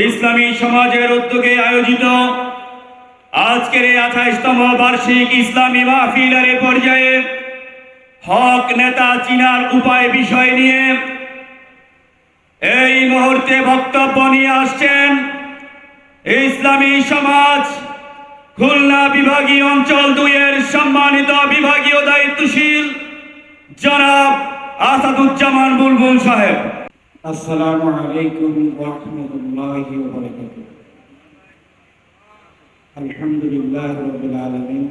ইসলামী সমাজের উদ্যোগে আয়োজিত আজকের এই আঠাইশতম বার্ষিক ইসলামী মাহফিলের পর্যায়ে হক নেতা চিনার উপায় বিষয় নিয়ে এই মুহূর্তে বক্তব্য নিয়ে আসছেন ইসলামী সমাজ খুলনা বিভাগীয় অঞ্চল দুইয়ের সম্মানিত বিভাগীয় দায়িত্বশীল জনাব আসাদুজ্জামান বুলবুল সাহেব। আসসালামু আলাইকুম আলহামদুলিল্লাহ রাব্বিল আলামিন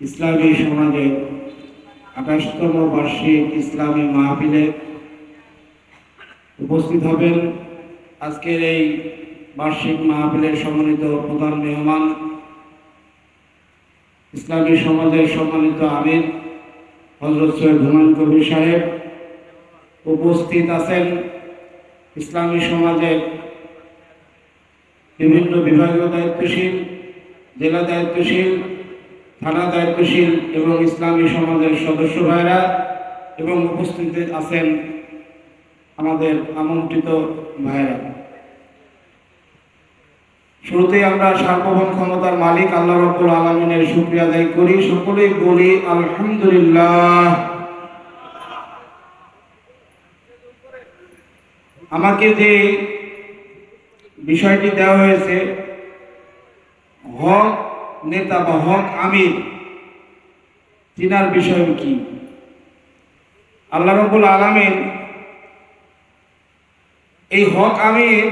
ইসলামী সমাজে আঠাশতম বার্ষিক ইসলামী মাহফিলে উপস্থিত হবেন আজকের এই বার্ষিক মাহফিলের সম্মানিত প্রধান মেহমান, ইসলামী সমাজের সম্মানিত আমির হজরত সৈয়দ হুমায়ুন কবির সাহেব উপস্থিত আছেন ইসলামী সমাজের বিভিন্ন বিভাগীয় দায়িত্বশীল, জেলা দায়িত্বশীল, থানা দায়িত্বশীল এবং ইসলামী সমাজের সদস্য ভাইরা এবং উপস্থিত আছেন আমাদের আমন্ত্রিত ভাইরা শুরুতেই আমরা সার্বভৌম ক্ষমতার মালিক আল্লাহ রব্বুল আলমিনের শুক্রিয়া আদায় করি। সকলেই বলি, আলহামদুলিল্লাহ। আমাকে যে বিষয়টি দেওয়া হয়েছে, হক নেতা বা হক আমির চিনার বিষয় কি? আল্লাহ রব্বুল আলমিন এই হক আমির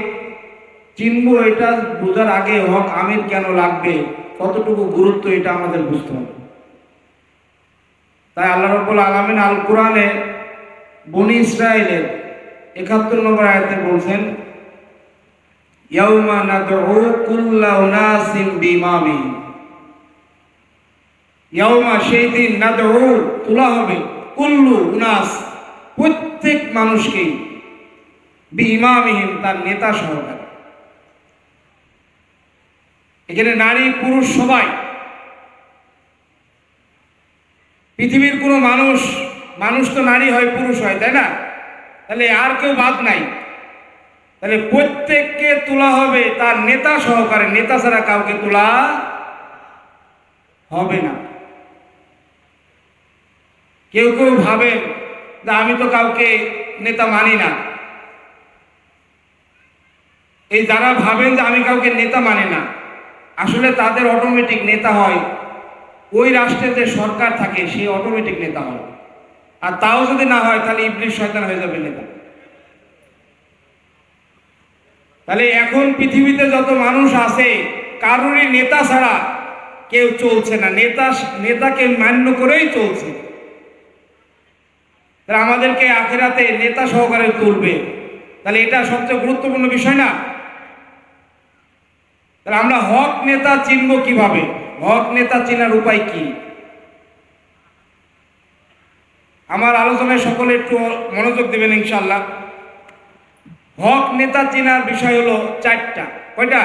চিনব এটা, বোঝার আগে হক আমির কেন লাগবে? কতটুকু গুরুত্ব এটা আমাদের বুঝতে হবে। তাই আল্লাহ রব্বুল আলমিন আল কোরআনে বনি ইসরায়েলের একাত্তর নম্বর আয়াতে বলছেন, ইয়াউমা নাদউ কুল্লা উনাসিম বিমামি। ইয়াউমা সেই দিন নাদউ তোলা হবে কুল্লু উনাস। প্রত্যেক মানুষকেই বিমামিহীন তার নেতা সহকারে এখানে নারী, পুরুষ, সবাই। পৃথিবীর কোনো মানুষ মানুষ তো নারী হয়, পুরুষ হয়, তাই না? তাহলে আর কেউ বাদ নাই। তাহলে প্রত্যেককে তোলা হবে তার নেতা সহকারে। নেতা ছাড়া কাউকে তোলা হবে না। কেউ কেউ ভাবেন যে আমি তো কাউকে নেতা মানি না। এই যারা ভাবেন যে আমি কাউকে নেতা মানি না আসলে তাদের অটোমেটিক নেতা হয়, ওই রাষ্ট্রের যে সরকার থাকে, সে অটোমেটিক নেতা হয়। আর তাও যদি না হয়, তাহলে ইবলিশ শয়তান হয়ে যাবে নেতা। তাহলে এখন পৃথিবীতে যত মানুষ আছে, কারোরই নেতা ছাড়া কেউ চলছে না। নেতা, নেতাকে মান্য করেই চলছে। আমাদেরকে আখেরাতে নেতা সহকারে তুলবে। তাহলে এটা সবচেয়ে গুরুত্বপূর্ণ বিষয় না? তাহলে আমরা হক নেতা চিনব কীভাবে? হক নেতা চেনার উপায় কি? আমার আলোচনায় সকলে একটু মনোযোগ দেবেন ইনশাল্লাহ হক নেতা চেনার বিষয় হলো চারটা। কয়টা?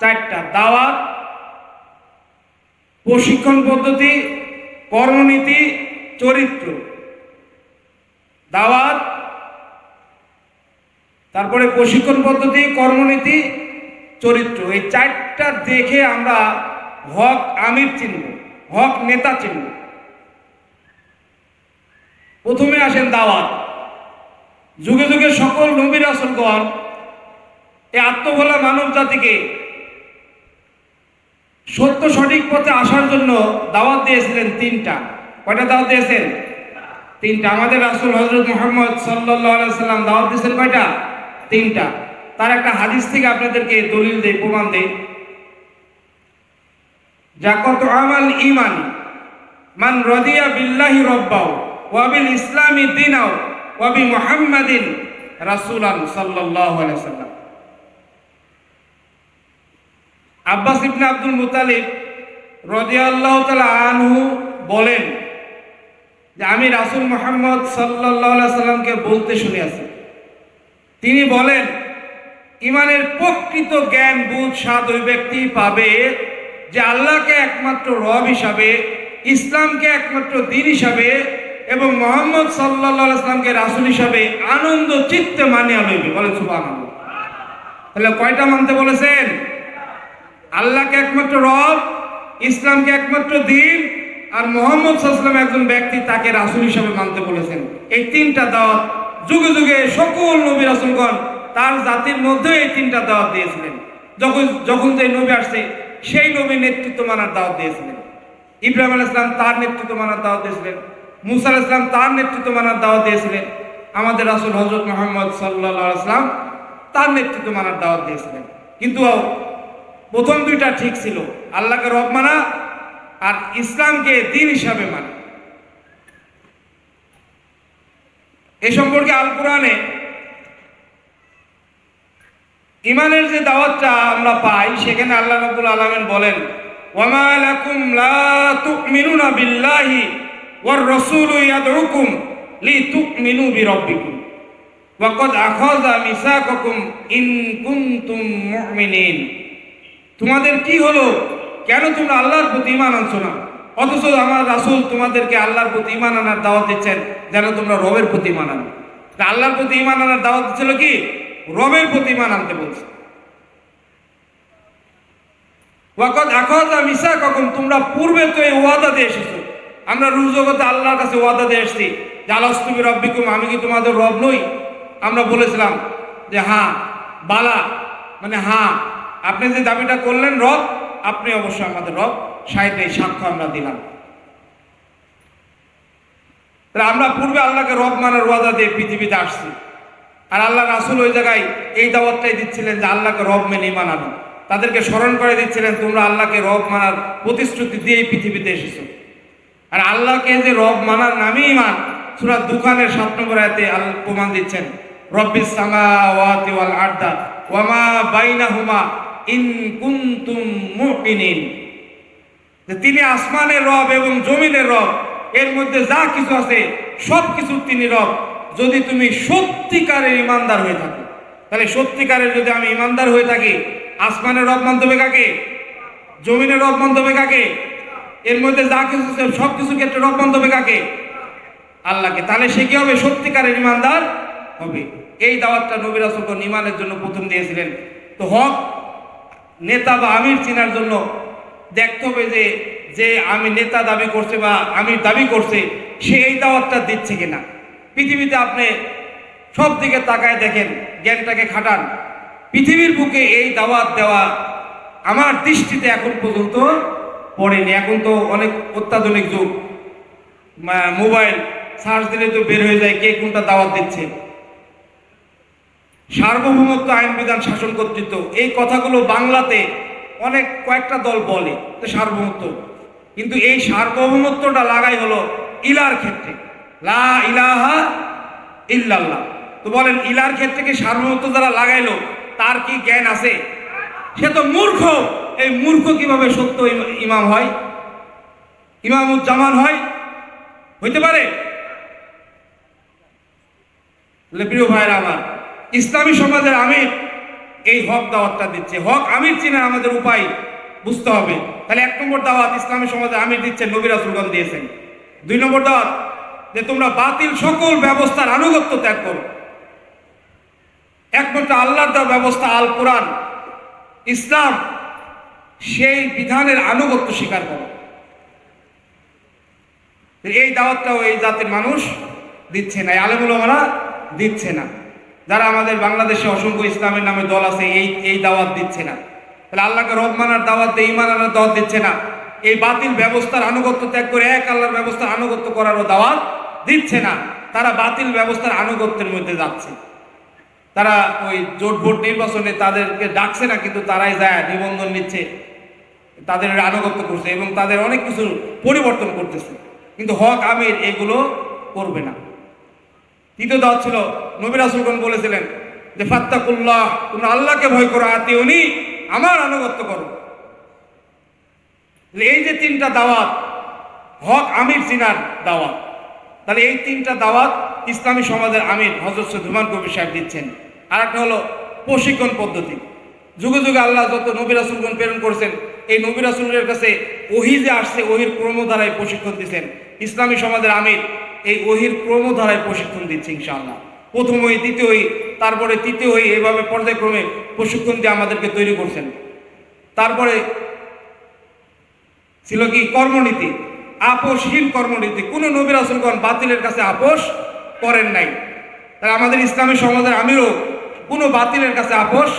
চারটা। দাওয়াত, প্রশিক্ষণ পদ্ধতি, কর্মনীতি, চরিত্র। দাওয়াত, তারপরে প্রশিক্ষণ পদ্ধতি, কর্মনীতি চরিত্র। এই চারটা দেখে আমরা হক আমির চিনব, হক নেতা চিনব। প্রথমে আসেন দাওয়াত। যুগে যুগে সকল নবীর আসলগণ এই আত্মভোলা মানব জাতিকে সত্য সঠিক পথে আসার জন্য দাওয়াত দিয়েছিলেন তিনটা। কয়টা দাওয়াত দিয়েছেন? তিনটা। আমাদের রাসুল হজরত মোহাম্মদ সাল্লাহ সাল্লাম দাওয়াত দিয়েছেন কয়টা? তিনটা। তার একটা হাদিস থেকে আপনাদেরকে দলিল দেয় প্রমাণ দেয় যা কত আমাল ইমান, মান রদিয়া বিল্লাহি রব্বাও ওয়াবিল ইসলামী দিনাও ওয়াবি মুহাম্মাদিন রাসূলান আলাইহি সাল্লাম আব্বাস ইবনে আব্দুল মুতালিব রাদিয়াল্লাহু তাআলা আনহু বলেন যে, আমি রাসূল মুহাম্মদ আলাইহি সাল্লামকে বলতে শুনে আছি তিনি বলেন ইমানের প্রকৃত জ্ঞান, বুধ, স্বাদ ওই ব্যক্তি পাবে যে আল্লাহকে একমাত্র রব হিসাবে, ইসলামকে একমাত্র দিন হিসাবে এবং মোহাম্মদ সাল্লাহ ইসলামকে রাসুল হিসাবে আনন্দ, চিত্তে মানিয়া লইবে বলে তাহলে কয়টা মানতে বলেছেন? আল্লাহকে একমাত্র রব, ইসলামকে একমাত্র দিন আর মোহাম্মদ সাল্লাম একজন ব্যক্তি তাকে রাসুল হিসাবে মানতে বলেছেন। এই তিনটা দাওয়াত যুগে যুগে সকল নবী রাসুলগণ তার জাতির মধ্যে এই তিনটা দাওয়াত দিয়েছিলেন। যখন যখন যে নবী আসছে, সেই নবী নেতৃত্ব মানার দাওয়াত দিয়েছিলেন। ইব্রাহিম আল ইসলাম তার নেতৃত্ব মানার দাওয়াত দিয়েছিলেন। মুসা ইসলাম তার নেতৃত্ব মানার দাওয়াত দিয়েছিলেন। আমাদের রাসুল হজরত মোহাম্মদ সাল্লাহ তার নেতৃত্ব মানার দাওয়াত দিয়েছিলেন। কিন্তু প্রথম দুইটা ঠিক ছিল। আল্লাহকে রব মানা আর ইসলামকে দিন হিসাবে মানা। এ সম্পর্কে আল কোরআনে ইমানের যে দাওয়াতটা আমরা পাই, সেখানে আল্লাহ রাব্বুল আলামিন বলেন বিল্লাহি ইন কুনতুম তোমাদের কি হলো? কেন তোমরা আল্লাহর প্রতি ইমান আনছো না? অথচ আমার রাসূল তোমাদেরকে আল্লাহর প্রতি ইমান আনার দাওয়াত দিচ্ছেন, যেন তোমরা রবের প্রতি ইমান আনো। আল্লাহর প্রতি ইমান আনার দাওয়াত দিচ্ছিল কি? রবের প্রতি ইমান আনতে বলছে। ওয়াকদ মিসাকাকুম, তোমরা পূর্বে তো এই ওয়াদা দিয়ে এসেছ। আমরা রুহ জগতে আল্লাহর কাছে ওয়াদা দিয়ে এসেছি। জালাস্তুবি রব্বিকুম আমি কি তোমাদের রব নই? আমরা বলেছিলাম যে হ্যাঁ বালা মানে হ্যাঁ আপনি যে দাবিটা করলেন রব, আপনি অবশ্যই আমাদের রব সাইডে সাক্ষ্য আমরা দিলাম। তাহলে আমরা পূর্বে আল্লাহকে রব মানার ওয়াদা দিয়ে পৃথিবীতে আসছি। আর আল্লাহ রাসুল ওই জায়গায় এই দাওয়াতটাই দিচ্ছিলেন যে আল্লাহকে রব মেনে মানানো। তাদেরকে স্মরণ করে দিচ্ছিলেন, তোমরা আল্লাহকে রব মানার প্রতিশ্রুতি দিয়েই পৃথিবীতে এসেছ। আর আল্লাহকে যে রব মানার নামেই মান, সুরা দুখানের সাত নম্বর আয়তে আল্লাহ প্রমাণ দিচ্ছেন, রব্বিস সামাওয়াতি ওয়াল আরদা ওয়ামা বাইনাহুমা ইন কুনতুম মুকিনিন যে তিনি আসমানের রব এবং জমিনের রব, এর মধ্যে যা কিছু আছে সব কিছু তিনি রব। যদি তুমি সত্যিকারের ইমানদার হয়ে থাকো, তাহলে সত্যিকারের যদি আমি ইমানদার হয়ে থাকি, আসমানের রব মানতে কাকে? জমিনের রব মানতে কাকে? এর মধ্যে যা কিছু সব কিছু ক্ষেত্রে রব মানতে কাকে? আল্লাহকে। তাহলে সে কি হবে? সত্যিকারের ইমানদার হবে। এই দাওয়াতটা নবীর আসলগণ ইমানের জন্য প্রথম দিয়েছিলেন। তো হক, নেতা বা আমির চেনার জন্য দেখতে হবে যে যে আমি নেতা দাবি করছে বা আমির দাবি করছে, সে এই দাওয়াতটা দিচ্ছে কিনা। পৃথিবীতে আপনি সব দিকে তাকায় দেখেন, জ্ঞানটাকে খাটান। পৃথিবীর বুকে এই দাওয়াত দেওয়া আমার দৃষ্টিতে এখন পর্যন্ত পড়েনি। এখন তো অনেক অত্যাধুনিক যুগ। মোবাইল সার্চ দিলে তো বের হয়ে যায় কে কোনটা দাওয়াত দিচ্ছে। সার্বভৌমত্ব আইন বিধান শাসন কর্তৃত্ব, এই কথাগুলো বাংলাতে অনেক কয়েকটা দল বলে সার্বভৌমত্ব। কিন্তু এই সার্বভৌমত্বটা লাগাই হলো ইলার ক্ষেত্রে। লা ইলাহা ইল্লাল্লাহ। তো বলেন, ইলার ক্ষেত্রে কি সার্বভৌমত্ব যারা লাগাইলো, তার কি জ্ঞান আছে? সে তো মূর্খ। এই মূর্খ কীভাবে সত্য ইমা- ইমাম হয়? ইমামুজ্জামান হয়? হইতে পারে? প্রিয় ভাইরা আমার, ইসলামী সমাজের আমির এই হক দাওয়াতটা দিচ্ছে। হক আমির চিনা আমাদের উপায় বুঝতে হবে। তাহলে এক নম্বর দাওয়াত ইসলামী সমাজে আমির দিচ্ছেন নবীরা সুলগান দিয়েছেন। দুই নম্বর দাওয়াত যে তোমরা বাতিল সকল ব্যবস্থার আনুগত্য ত্যাগ করো। একমাত্র আল্লাহর দেওয়া ব্যবস্থা আল কোরআন। ইসলাম সেই বিধানের আনুগত্য স্বীকার করো। এই দাওয়াতটাও এই জাতির মানুষ দিচ্ছে না আলেমুলমারা দিচ্ছে না। যারা আমাদের বাংলাদেশে অসংখ্য ইসলামের নামে দল আছে, এই এই দাওয়াত দিচ্ছে না। তাহলে আল্লাহকে রব মানার দাওয়াত দিয়ে ইমান আনার দাওয়াত দিচ্ছে না। এই বাতিল ব্যবস্থার আনুগত্য ত্যাগ করে এক আল্লাহর ব্যবস্থার আনুগত্য করারও দাওয়াত দিচ্ছে না। তারা বাতিল ব্যবস্থার আনুগত্যের মধ্যে যাচ্ছে। তারা ওই জোট ভোট নির্বাচনে তাদেরকে ডাকছে না, কিন্তু তারাই যায়, নিবন্ধন নিচ্ছে। তাদের আনুগত্য করছে এবং তাদের অনেক কিছু পরিবর্তন করতেছে। কিন্তু হক আমির এগুলো করবে না। তৃতীয় দাওয়াত ছিল নবী রাসুলগণ বলেছিলেন? যে ফাত্তাকুল্লাহ, তোমরা আল্লাহকে ভয় করো আতি উনি আমার আনুগত্য করো। এই যে তিনটা দাওয়াত, হক আমির চিনার দাওয়াত। তাহলে এই তিনটা দাওয়াত ইসলামী সমাজের আমির হজরত সৈয়দ কবির সাহেব দিচ্ছেন। আর একটা হলো প্রশিক্ষণ পদ্ধতি। যুগে যুগে আল্লাহ যত নবী রাসুলগণ প্রেরণ করেছেন, এই নবী রাসুলের কাছে ওহি যে আসছে, ওহির ক্রমধারায় প্রশিক্ষণ দিচ্ছেন। ইসলামী সমাজের আমির এই ওহির ক্রমধারায় প্রশিক্ষণ দিচ্ছি ইনশাআল্লাহ। প্রথম ওই, দ্বিতীয় ওই, তারপরে তৃতীয় ওই, এভাবে পর্যায়ক্রমে প্রশিক্ষণ দিয়ে আমাদেরকে তৈরি করছেন। তারপরে ছিল কি কর্মনীতি। আপোষহীন কর্মনীতি। কোনো নবী রাসুলগণ বাতিলের কাছে আপোষ করেন নাই। তাই আমাদের ইসলামী সমাজের আমিরও কোনো বাতিলের কাছে আপোষ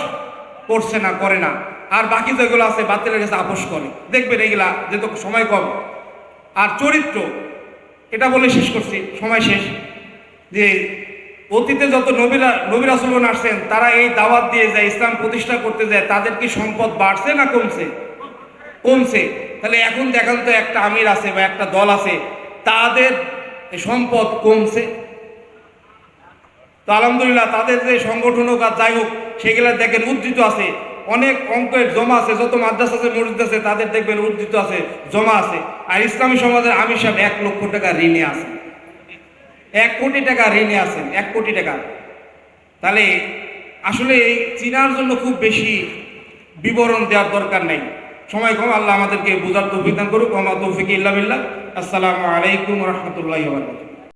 করছে না, করে না। আর বাকি যেগুলো আছে বাতিলের কাছে আপোষ করে। দেখবেন এগুলা যেহেতু সময় কম। আর চরিত্র, এটা বলে শেষ করছি, সময় শেষ। যে অতীতে যত নবীরা, নবী রাসুলগণ আসছেন, তারা এই দাওয়াত দিয়ে যায় ইসলাম প্রতিষ্ঠা করতে যায়, তাদের কি সম্পদ বাড়ছে না কমছে? কমছে। তাহলে এখন দেখান তো একটা আমির আছে বা একটা দল আছে, তাদের সম্পদ কমছে। তো আলহামদুলিল্লাহ তাদের যে সংগঠন হোক আর যাই হোক, সেগুলা দেখেন উদ্ধৃত আছে। অনেক অঙ্কের জমা আছে, যত মাদ্রাসা আছে, মসজিদ আছে, তাদের দেখবেন উদ্ধৃত আছে, জমা আছে। আর ইসলামী সমাজের আমির সাহেব এক লক্ষ টাকা ঋণে আছে এক কোটি টাকা ঋণে আছেন, এক কোটি টাকা। তাহলে আসলে চিনার জন্য খুব বেশি বিবরণ দেওয়ার দরকার নেই। সময় কম, আল্লাহ আমাদেরকে বুঝার তৌফিক দান করুক আমার তৌফিক ইল্লা বিল্লাহ। আসসালামু আলাইকুম রহমতুল্লাহ